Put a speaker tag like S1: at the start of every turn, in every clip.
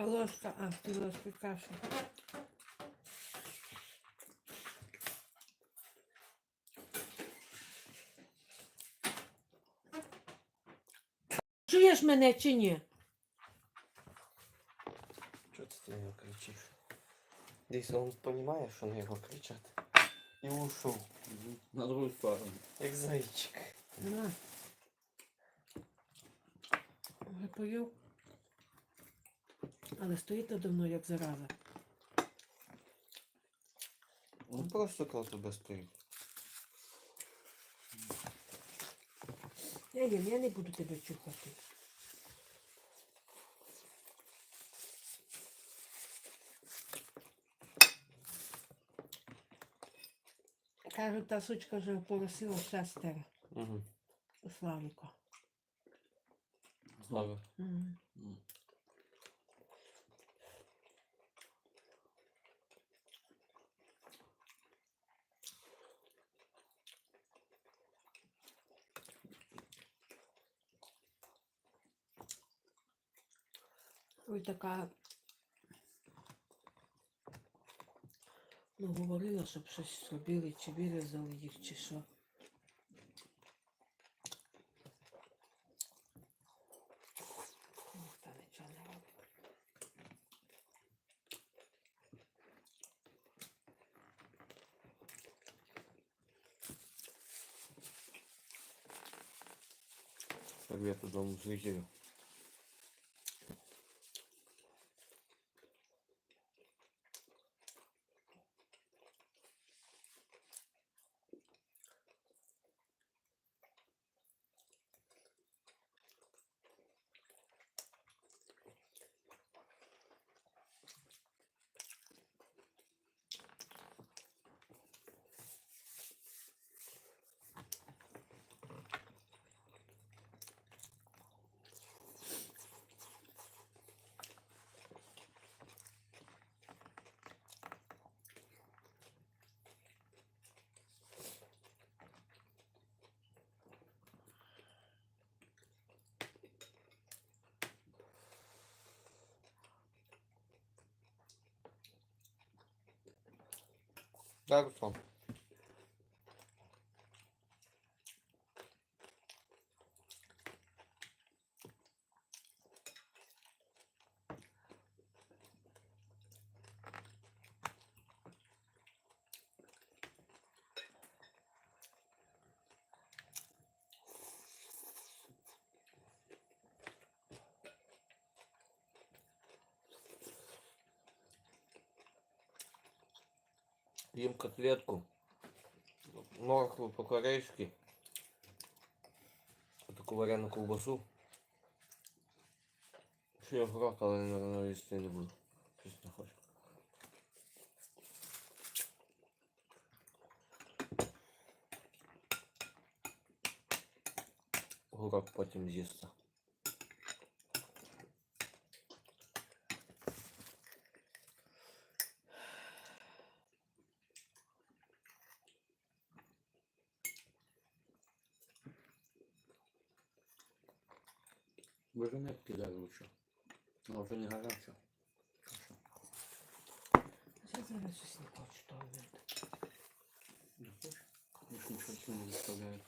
S1: А ложка, а, ти ложки каші. Чуєш мене чи ні?
S2: Чого ти на нього кричиш? Десь він розуміє, що на його кричать. І ушов,
S3: На другу сторону.
S2: як зайчик.
S1: На. Вже поїв. Але стоїть давно, як зараза.
S2: Ну просто коло тебе стоїть.
S1: Я їм, я не буду тебе чухати. Кажуть, та сучка вже поросила шестеро
S2: Угу.
S1: Славіка.
S2: Слава.
S1: Мгм. Ой, така. Ну, говорила, щоб щось зробили, чи вирізали їх, чи що. Ніхто нічого не робить.
S2: Привет дому Їм котлетку. Моркву по-корейськи. Таку варену ковбасу. Ще я в рот, але наверное, їсти не буду. Щось не хочу. Гурок потім з'їсться.
S3: Боже, не кидай лучше. А вже не гаряче.
S1: Я зараз щось не хочу мити.
S3: Не хочеш? Ніж нічого цього не заставляє.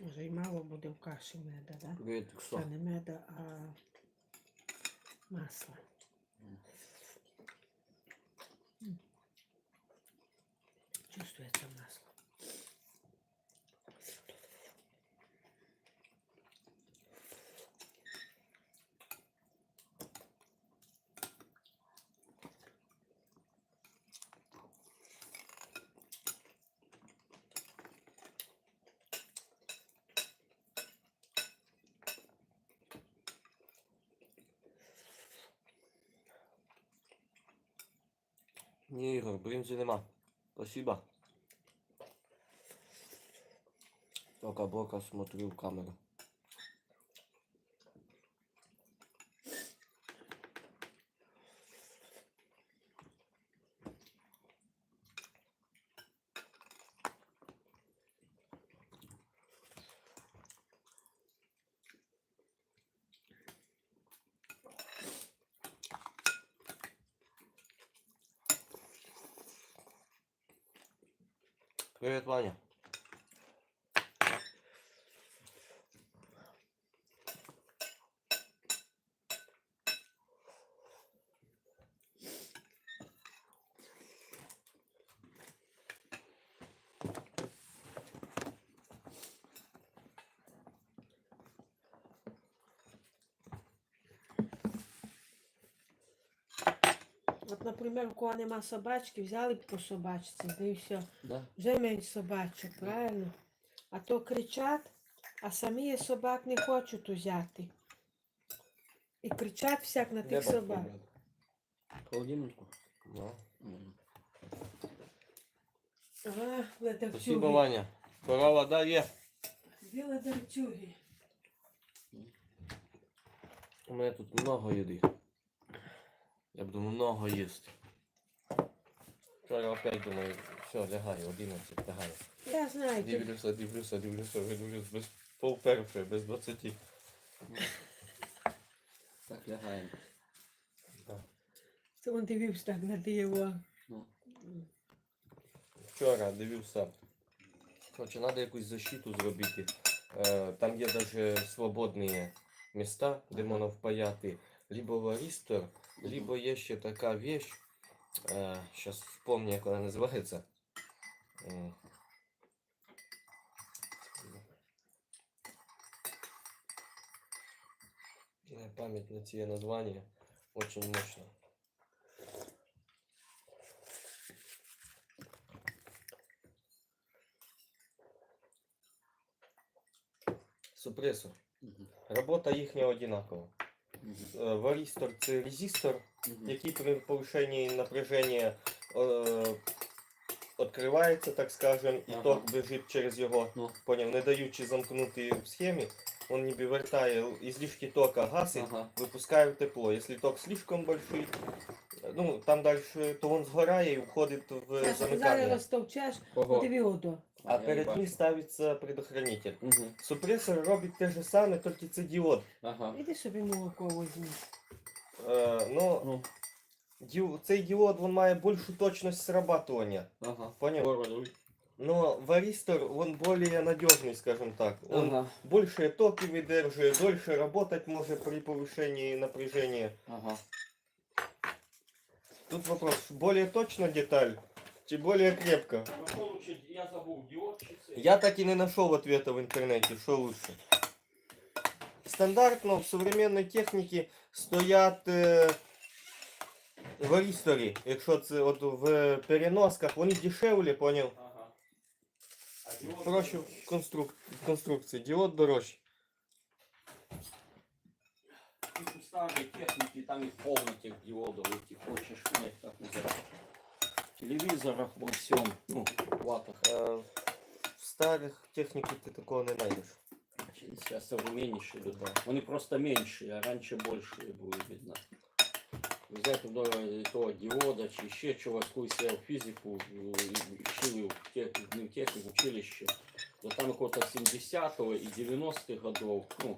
S1: Може й мало буде в каші меда, да? Та не меда, а масла. Чувствується масло.
S2: Ні, Ігор, бринзи нема. Спасибо. пока-бока смотрю в камеру. Привет, Ваня.
S1: Наприклад, у кого нема собачки, взяли б по собачці, да і все.
S3: Да.
S1: Вже менш собачок, правильно? А то кричать, а самі собак не хочуть узяти. І кричать всяк на тих собак.
S3: Холодильнику.
S2: Да.
S3: М.
S1: А,
S2: Спасибо,
S1: ледавчуги.
S2: Ваня. Корова, да, є.
S1: Дві ледавчуги.
S2: У мене тут много їди. Я буду много їсти. Вчора опять думаю, все, лягаю, 11, лягаю.
S1: Я знаю,
S2: Дивлюся, дивлюся, дивлюся, дивлюся, без пол першої, без 20.
S3: Так лягаємо.
S2: Да.
S1: Це він дивився так на диво.
S3: Ну.
S2: Вчора дивився. Короче, треба якусь защиту зробити. Е, Там є даже свободні міста, де можна впаяти либо варистор, либо є ще така вещь. Сейчас вспомню, як вона називається. М. Не память на ці названня. Очень мощно. Супресор.
S3: Мгм.
S2: Робота їхня одинакова.
S3: Мгм.
S2: Е, Варистор це резистор, який при повишенні напряження е, відкривається, так скажем, і
S3: Ага.
S2: ток біжить через його.
S3: Ну.
S2: Поняв, не даючи замкнути в схемі, він ніби вертає излишки тока гасить,
S3: Ага.
S2: выпускаю тепло. Если ток слишком большой, ну там дальше, то он сгорає і входить в
S1: Зараз розтовчеш,
S3: Ого.
S1: диви ото.
S2: А
S3: я
S2: перед
S3: бачу.
S2: ним ставиться предохранитель.
S3: Мгм.
S2: Супресор робить те ж саме, тільки це діод.
S3: Ага.
S1: Іди собі молоко візьми.
S2: Е, но
S3: Ну.
S2: ді- цей діод він має більшу точність срабатування.
S3: Ага.
S2: Понял?
S3: Ворвалюй.
S2: Но варистор, он более надежный, скажем так. Он
S3: Ага.
S2: больше токи выдерживает, дольше работать может при повышении напряжения.
S3: Ага.
S2: Тут вопрос, более точно деталь, чи более крепко?
S3: Я забув діод чи це?
S2: Я так и не нашел ответа в интернете, что лучше. Стандартно в современной технике стоять е, варистори, якщо це от в переносках, вони дешевле, понял?
S3: Ага. А діод?
S2: Проще в, конструк... в конструкції, діод дорожче.
S3: У старой техники там их полно тех диодов, этих хочешь нет, так называют. Телевизорах во всем, ну, ватах.
S2: Е, в старих техніки ти такого не знайдеш.
S3: Сейчас современнейшие идут. Они просто меньшие, а раньше большие были видно. Взять до того диода, чи ще чогось, колись я в фізику е, вчили в тех, не в техніку, в училище. До там якого-то 70-го і 90-х годов, ну,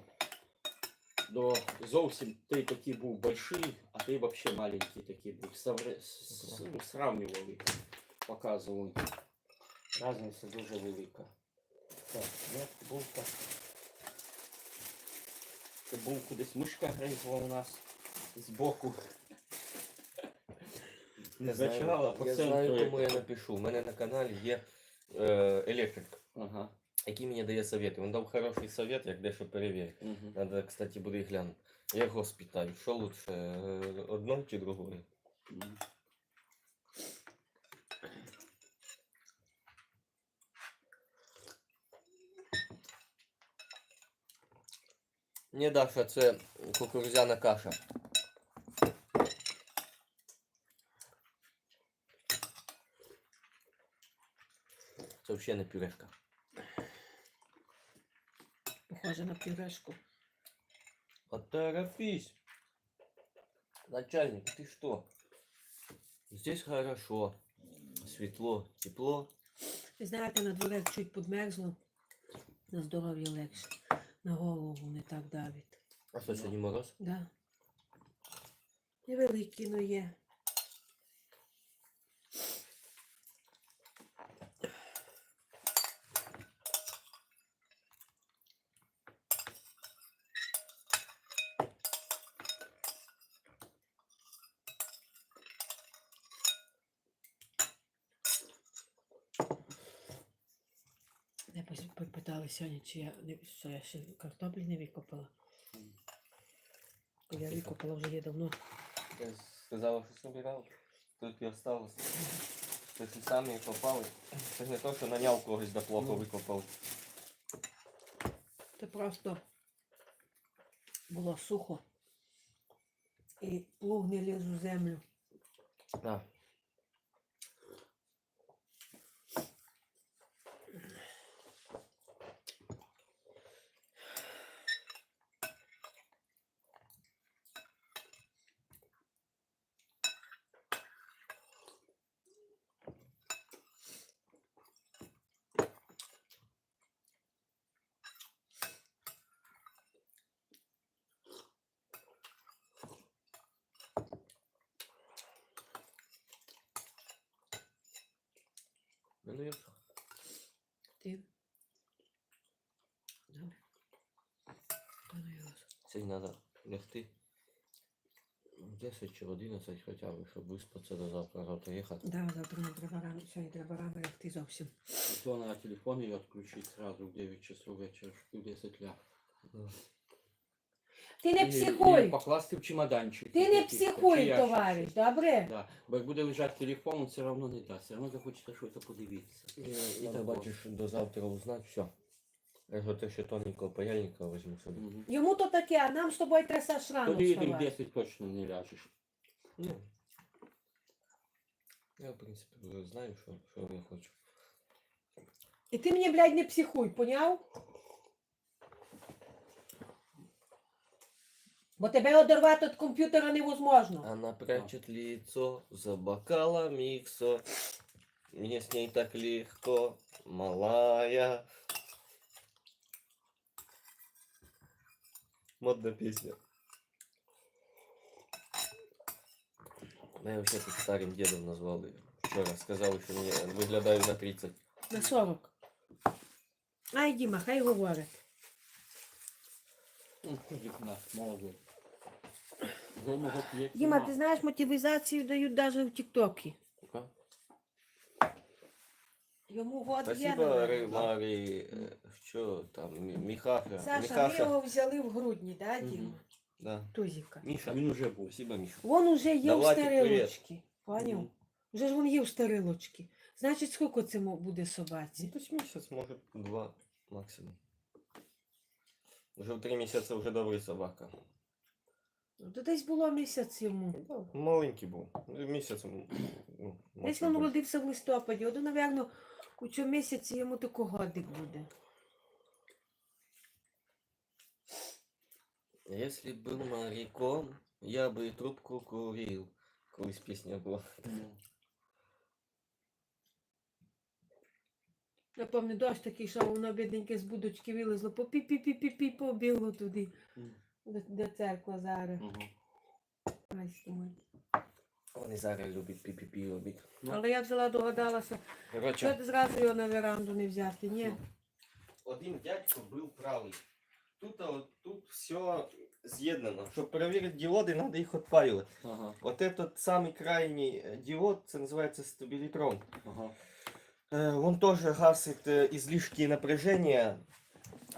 S3: до зовсім ти такий був больший, а ти взагалі маленький такий був. Ну, Сравнювали, показували. Разниця дуже велика. Так, є булка. Це булку десь мишка гризла у нас збоку. Не зачала по
S2: я
S3: центру.
S2: знаю, тому я напишу. У мене на каналі є е, електрик,
S3: Ага.
S2: Який мені дає совєти. Він дав хороший совет, як дещо перевірити.
S3: Угу.
S2: Надо, кстати, буде глянути. Я його спитаю, що лучше, е, одно чи другое? Ні, Даша, це кукурудзяна каша. Це взагалі не пюрешка.
S1: Похоже на пюрешку.
S2: Поторопись. Начальник, ты что? Здесь хорошо. Светло, тепло.
S1: Ви знаєте, на дворі чуть подмерзло, на здоров'я легше. На голову не так давить.
S2: А что, сегодня мороз?
S1: Да. Невеликий, но є. Питали сьогодні, чи я що я ще картоплі не викопала. Я викопала вже є давно.
S2: Я сказала, що собирав. Тут і осталось. Це ті самі попали. Це ж не то, що наняв когось да плохо
S3: Ну.
S2: викопав.
S1: Це просто було сухо. І плуг не ліз у землю.
S2: Да. Ну, і що?
S1: Ти. Добре. Ну.
S2: Сьогодні треба лягти. 10 чи 11 хоча б, щоб виспатися до завтра, завтра їхати.
S1: Да, завтра не треба рано, сьогодні треба рано лягти зовсім.
S3: То на телефон ее отключить сразу в 9 часов вечера, что в 10 ляг.
S1: Ти не
S3: І- і
S1: психуй!
S3: покласти в чемоданчик.
S1: Ти не психуй, товариш, добре?
S3: Да. Бо як буде лежати телефон, все одно не дасть. Все одно захочеться щось подивитися.
S2: І так бачиш, до завтра узнати все. Я ж те, що тоненького паяльника візьму собі.
S3: Угу.
S1: Йому то таке, а нам з тобою треба шрам
S3: Тоді їдемо в 10 точно не ляжеш.
S2: Ну. Я, в принципі, вже знаю, що, що я хочу.
S1: І ти мені, блядь, не психуй, поняв? Бо тебе одорвати від комп'ютера невозможно.
S2: Она прячет лицо за бокалом миксо. Мне с ней так легко, малая. Модная песня. Ну, Я вообще тут старым дедом назвал ее. Вчора сказал, що мені виглядаю на 30.
S1: На 40. Ай, Діма, хай говорить.
S3: Ну, Кузик
S1: Діма, ти знаєш, мотивізацію дають навіть в Тіктокі. Йому год є.
S2: Спасибо. Марі. е, Що там, Мі- Міхаха.
S1: Саша, ми його взяли в грудні, да,
S3: Мгм.
S1: Діма?
S2: Да.
S1: Тузіка.
S3: А
S2: Міша.
S3: він уже був.
S2: Спасибо, Міша.
S1: Вон уже є
S2: Да,
S1: у
S2: Владик,
S1: старилочки. Поняв?
S3: Мгм.
S1: Вже ж він є у старилочки. Значить, скільки це мо- буде собаці?
S2: Ну, то есть месяц, может, два максимум. Уже в три місяці вже добрий собака.
S1: Ну, То десь було місяць йому.
S2: Маленький був. Місяць. ну,
S1: Десь він
S2: більше.
S1: родився в листопаді. От, напевно, у цьому місяці йому тако годик буде.
S2: Если был моряком, я бы и трубку курил. Колись пісня була.
S3: Ну,
S1: Я пам'ятаю, дощ такий, що воно бідненьке з будочки вилезло, по пі пі пі пі пі побігло туди,
S3: Мгм.
S1: до, до церкви зараз.
S3: Мгм.
S1: Майський мой.
S2: Вони зараз люблять пі-пі-пі робити.
S3: Ну.
S1: Але я взяла, догадалася, що
S2: Короче,
S1: ти зразу його на веранду не взяти, ні?
S2: один дядько був правий. Тут, а от, тут все з'єднано. Щоб перевірити діоди, треба їх відпаювати.
S3: Ага,
S2: Вот этот самый крайний э, диод, це называется стабилитрон.
S3: ага.
S2: Э, Он тоже гасит э, излишки напряжения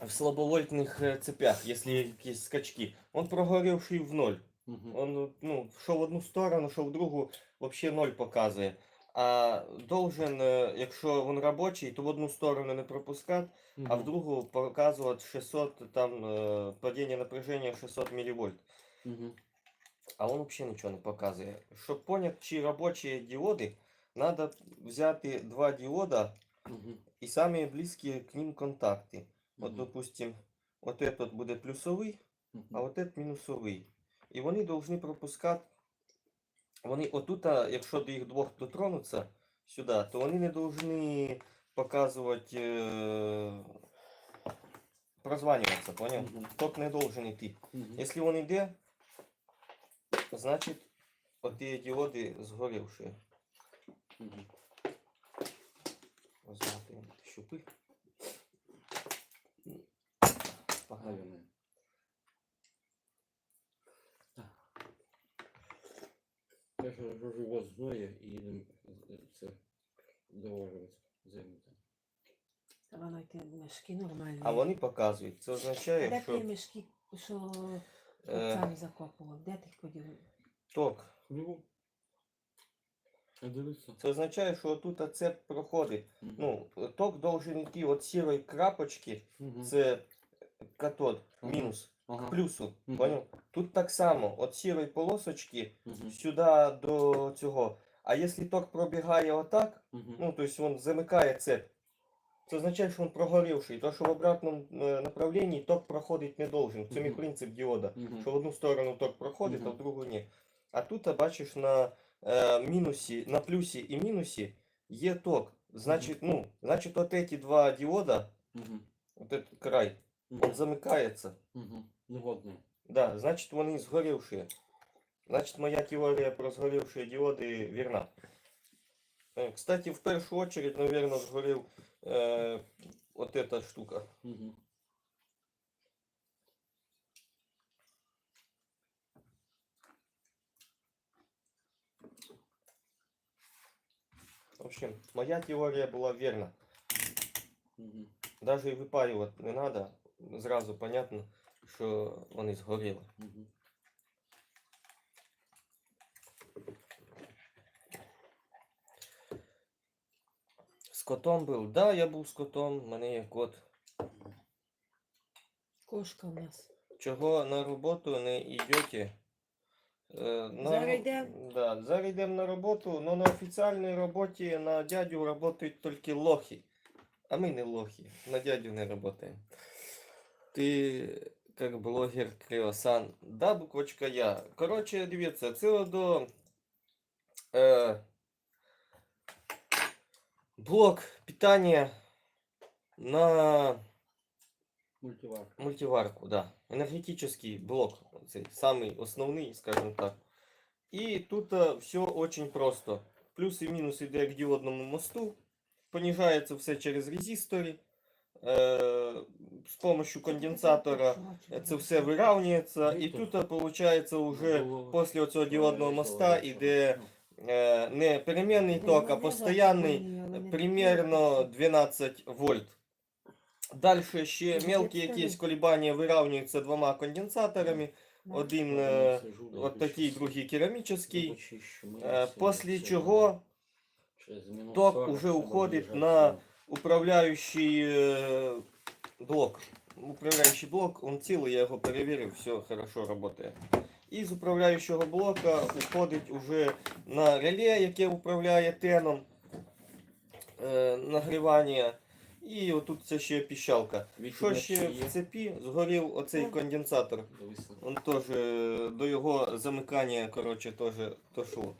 S2: в слабовольтных э, цепях, если якісь скачки. Он прогорівший в ноль.
S3: Мгм.
S2: Он ну, що в одну сторону, що в другу, вообще ноль показує. А должен, е, якщо він робочий, то в одну сторону не пропускати, а в
S3: Мгм.
S2: другу показувати 600, там е, падіння напряження 600 мВ.
S3: Мгм.
S2: А он взагалі нічого не показує. Щоб поняти, чи робочі діоди, треба взяти два діода
S3: Мгм.
S2: і самі близькі к ним контакти. От, допустим, от этот буде плюсовий, а от этот мінусовий. І вони повинні пропускати. Вони отут, якщо до їх двох дотронуться сюди, то вони не повинні показувати е, прозванюватися, поняв? Ток не должен йти. Якщо він йде, значить оті діоди згорівші.
S3: Мгм.
S2: Щупи.
S3: Наверное. Я ж вже живот зноє і їдемо це договорювати землю.
S1: Треба знайти мешки нормальні.
S2: А вони показують. Це
S1: А
S2: означає,
S1: де
S2: що
S1: ті мешки, що
S2: Е.
S1: закопував? Де ти їх подів?
S2: ток.
S3: Ну, а дивіться.
S2: Це означає, що тут цеп проходить. Ну, ток должен йти від сірої крапочки,
S3: Мгм.
S2: це катод,
S3: Ага.
S2: к плюсу.
S3: Мгм.
S2: Поняв? Тут так само, від сірої полосочки
S3: Мгм.
S2: сюди до цього. А якщо ток пробігає отак,
S3: Мгм.
S2: ну, тобто він замикає цеп, це означає, що він прогорівший. То, що в обратному е, направленні ток проходить не должен. В цьому і
S3: Мгм.
S2: принцип діода.
S3: Мгм.
S2: Що в одну сторону ток проходить, а
S3: Мгм.
S2: в другу ні. А тут а, бачиш на е, мінусі, на плюсі і мінусі є ток. Значить, ну, значить, от ці два діода,
S3: Мгм.
S2: от этот край,
S3: Мгм.
S2: він замикається.
S3: Мгм. Негодний.
S2: Да, значить вони згорівші. Значить, моя теорія про згорівші діоди вірна. Е, Кстати, в першу очередь, наверное, згорів е, от эта штука.
S3: Мгм.
S2: В общем, моя теорія була вірна.
S3: Мгм.
S2: Даже і випарювати не треба. Зразу понятно, що вони згоріли. З котом був? Да, я був з котом, в мене є кот.
S1: Кошка у нас.
S2: Чого на роботу не йдете? Е, на,
S1: Зараз
S2: ро-
S1: йдем.
S2: Да, зараз йдемо на роботу, але на офіційній роботі на дядю працюють тільки лохи. А ми не лохи, на дядю не працюємо. Ти як блогер Криосан. Да, буквочка я. Коротше, дивіться, це до е, блок питання на
S3: Мультиварка.
S2: Мультиварку, да. Энергетический блок, цей, самый основный, скажем так. И тут все очень просто. Плюс и минус іде к діодному мосту. Понижається все через резистори. Е, з помощью конденсатора це все вирівнюється. І тут виходить уже після цього діодного моста іде е, не перемінний ток, а постоянний примерно 12 вольт. Дальше ще мелкі
S1: як
S2: якісь
S1: скажи.
S2: колебання вирівнюються двома конденсаторами. Один е, от такий, другий керамічний. Е, Після чого ток
S3: 40
S2: уже уходить на
S3: сюди.
S2: управляючий е, блок. Управляючий блок, он цілий, я його перевірив, все хорошо працює. І з управляючого блока уходить уже на реле, яке управляє теном е, нагрівання. І отут це ще піщалка. Що ще в цепі згорів оцей конденсатор.
S3: Дивися.
S2: Он теж е, до його замикання, коротше, теж дошло.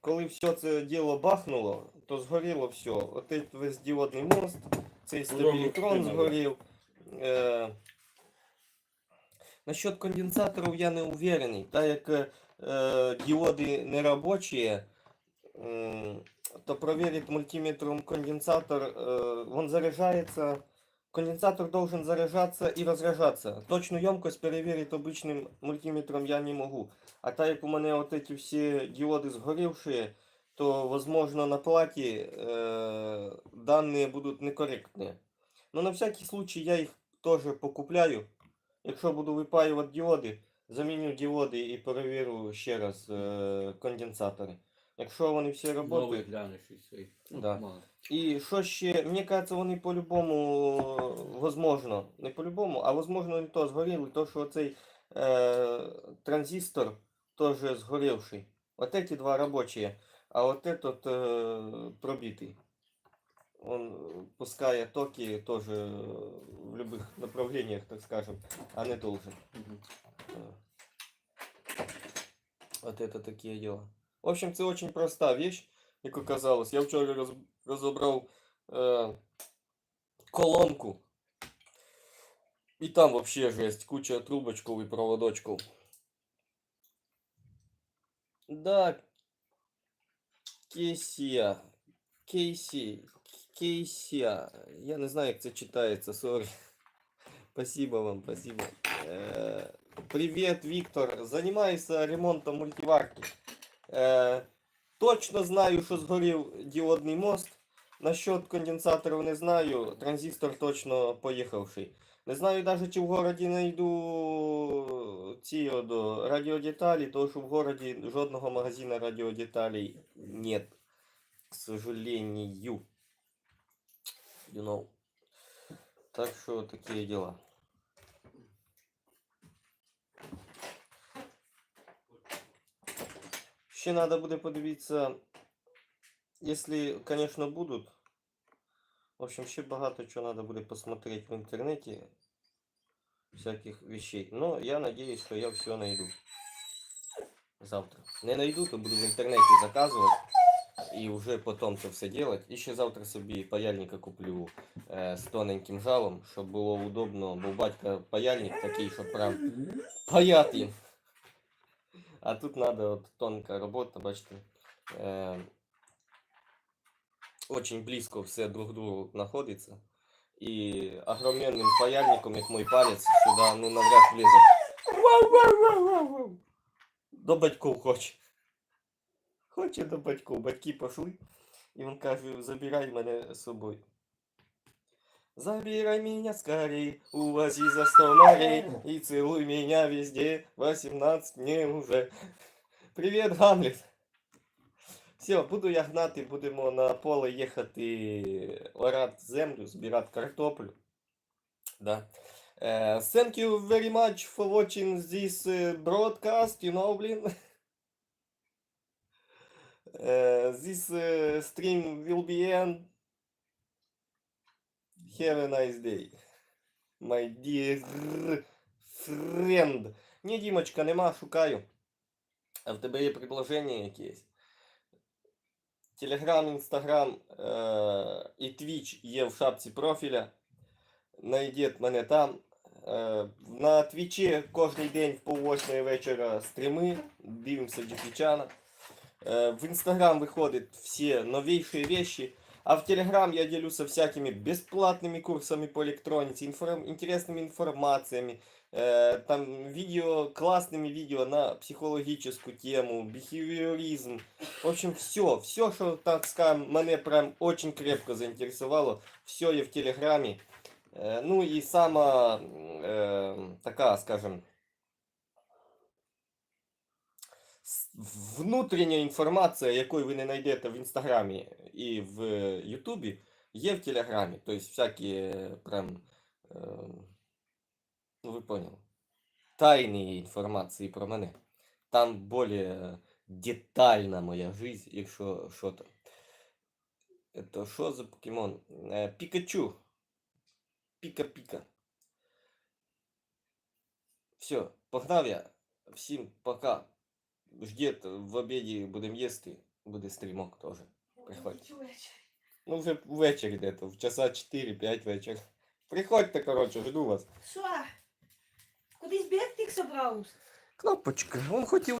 S2: Коли все це діло бахнуло, то згоріло все. Отей весь діодний мост, цей стабілітрон згорів. Е, насчет конденсаторів я не уверений. Так як е, діоди не робочі, м, то проверить мультиметром конденсатор, э, он заряжается, конденсатор должен заряжаться и разряжаться. Точную емкость переверить обычным мультиметром я не могу. А так як у мене вот эти все диоды сгоревшие, то возможно на плате э, данные будут некорректные. Но на всякий случай я их тоже покупляю. Якщо буду випаювати діоди, заміню діоди і перевірю ще раз е, конденсатори. Якщо вони всі
S3: Новий
S2: працюють.
S3: глянеш і все. Ну,
S2: Да.
S3: мало.
S2: І що ще, мені кажется, вони по-любому, возможно, не по-любому, а возможно не то згоріли, то що цей е, транзистор теж згорівший. Вот эти два робочі, а вот этот е, пробитий. Он э, пускає токи тоже э, в любых направлениях, так скажем, а не должен.
S3: Мгм.
S2: Э. Вот это такие дела. В общем, це очень проста вещь, як оказалось. Я вчора роз, розібрав е, колонку. І там вообще жесть, куча трубочков і проводочков. Да, Кейсія. Кейсі. Кейсія. Я не знаю, як це читається, сорі. Спасибо вам, спасибо. Э, Привет, Виктор. Занимаюся ремонтом мультиварки. Е, точно знаю, що згорів діодний мост. Насчет конденсаторів не знаю. Транзистор точно поїхавший. Не знаю навіть, чи в городі знайду ці от, радіодеталі, тому що в городі жодного магазину радіодеталей нет. К сожалению. You know. Так що такі дела. Ще треба буде подивитися, якщо, конечно, будуть. В общем, ще багато чого треба буде посмотреть в інтернеті. Всяких вещей. Но я надеюсь, что я все найду. Завтра. Не найду, то буду в интернете заказывать. И уже потом це все делать. І ще завтра собі паяльника куплю е, з тоненьким жалом, щоб було удобно, бо батька паяльник такий, що прям паять їм. А тут надо от тонка робота, бачите. Е, очень близко все друг к другу знаходиться. І огроменним паяльником, як мой палець, сюди ну навряд влізе. Вау-вау-вау-вау-вау. До батьків хоче. Хоче до батьків. Батьки пішли. І він каже, забирай мене з собою. Забирай меня скорей, увози за сто морей и целуй меня везде, 18 мне уже. Привет, Гамлет. Все, буду я гнати, будемо на поле їхати орати землю, збирати картоплю. Да. Uh, thank you very much for watching this uh, broadcast, you know, блин. Uh, this uh, stream will be end. Have a nice day. My dear friend. Ні, Дімочка, нема, шукаю. А в тебе є предложення якесь? Телеграм, Інстаграм е- і Твіч є в шапці профіля. Найдіть мене там. Е, на Твічі кожен день пол восьмої вечора стріми. Дивимося Джеклічана. Е, в Инстаграм выходят все новейшие вещи, а в Телеграм я делюсь всякими бесплатными курсами по электронике, информ- интересными информациями, э, там видео, классными видео на психологическую тему, бихевиоризм. В общем, все, все, что, так скажем, мене прям очень крепко заинтересовало, все є в Телеграмі. Е, ну і сама е, така, скажем, внутрішня інформація, якої ви не знайдете в Інстаграмі і в Ютубі, є в Телеграмі. Тобто всякі е, прям, е, ну ви поняли, тайні інформації про мене. Там більш детальна моя жизнь, якщо що там. Это що за покемон? Е, Пікачу. Піка-піка. Все, погнав я. Всім пока. Ждет в обіді будемо їсти. Буде стрімок теж. Приходьте. Ну, вже ввечері где-то, в часа 4-5 вечора. Приходьте, коротше, жду вас.
S1: Що? Кудись бігти собрався?
S2: Кнопочка, он хотів